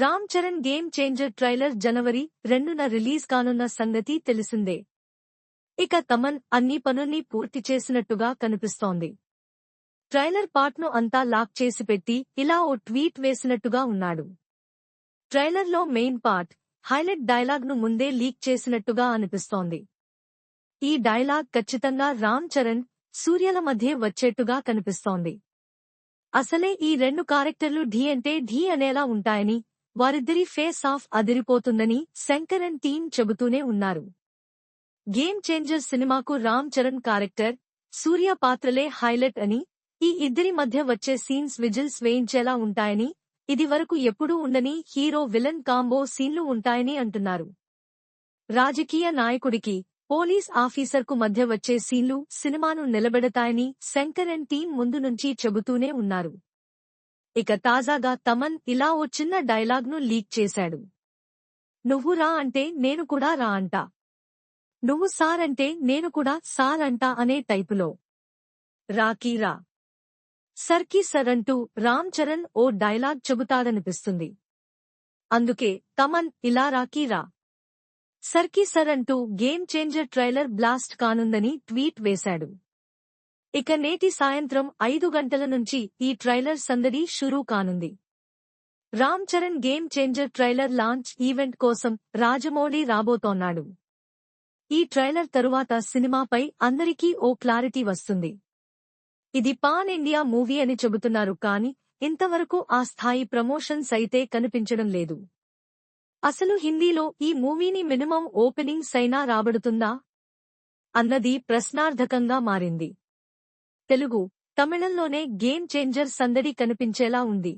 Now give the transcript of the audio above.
Ram Charan game changer trailer జనవరి రెండున release కానున్న సంగతి తెలిసిందే. ఇక తమన్ అన్ని పనుల్ని పూర్తి చేసినట్టుగా కనిపిస్తోంది. ట్రైలర్ పార్ట్ను అంతా లాక్ చేసి పెట్టి ఇలా ఓ ట్వీట్ వేసినట్టుగా ఉన్నాడు. ట్రైలర్లో మెయిన్ పార్ట్ హైలైట్ డైలాగ్ను ముందే లీక్ చేసినట్టుగా అనిపిస్తోంది. ఈ డైలాగ్ ఖచ్చితంగా రామ్ చరణ్ సూర్యల మధ్య వచ్చేట్టుగా కనిపిస్తోంది. అసలే ఈ రెండు క్యారెక్టర్లు ఢీ అంటే ఢీ అనేలా ఉంటాయని వారిద్దరి ఫేస్ ఆఫ్ అదిరిపోతుందని శంకర్ అండ్ టీం చెబుతూనే ఉన్నారు. గేమ్ చేంజర్ సినిమాకు రామ్ చరణ్ క్యారెక్టర్ సూర్య పాత్రలే హైలైట్ అని ఈ ఇద్దరి మధ్య వచ్చే సీన్స్ విజిల్స్ వేయించేలా ఉంటాయని ఇది వరకు ఎప్పుడూ ఉండని హీరో విలన్ కాంబో సీన్లు ఉంటాయని అంటున్నారు. రాజకీయ నాయకుడికి పోలీస్ ఆఫీసర్కు మధ్య వచ్చే సీన్లు సినిమాను నిలబెడతాయని శంకర్ అండ్ టీం ముందు నుంచి చెబుతూనే ఉన్నారు. ఇక తాజాగా తమన్ ఇలా ఓ చిన్న డైలాగ్ను లీక్ చేశాడు. నువ్వు రా అంటే నేను కూడా రా అంటా. నువ్వు సార్ అంటే నేను కూడా సార్ అంటా అనే టైపులో. రాకీ రా. సర్కి సర్ అంటూ రామ్ చరణ్ ఓ డైలాగ్ చెబుతాడనిపిస్తుంది. అందుకే తమన్ ఇలా రాకీ రా. సర్కి సర్ అంటూ గేమ్ చేంజర్ ట్రైలర్ బ్లాస్ట్ కానుందని ట్వీట్ వేశాడు. ఇక నేటి సాయంత్రం ఐదు గంటల నుంచి ఈ ట్రైలర్ సందడి షురూ కానుంది. Ram Charan game changer trailer launch event కోసం రాజమౌళి రాబోతోన్నాడు. ఈ ట్రైలర్ తరువాత సినిమాపై అందరికీ ఓ క్లారిటీ వస్తుంది. ఇది పాన్ ఇండియా మూవీ అని చెబుతున్నారు కాని ఇంతవరకు ఆ స్థాయి ప్రమోషన్స్ అయితే కనిపించడం లేదు. అసలు హిందీలో ఈ మూవీని మినిమం ఓపెనింగ్స్ అయినా రాబడుతుందా? అన్నది ప్రశ్నార్థకంగా మారింది. తెలుగు తమిళంలోనే గేమ్ చేంజర్ సందడి కనిపించేలా ఉంది.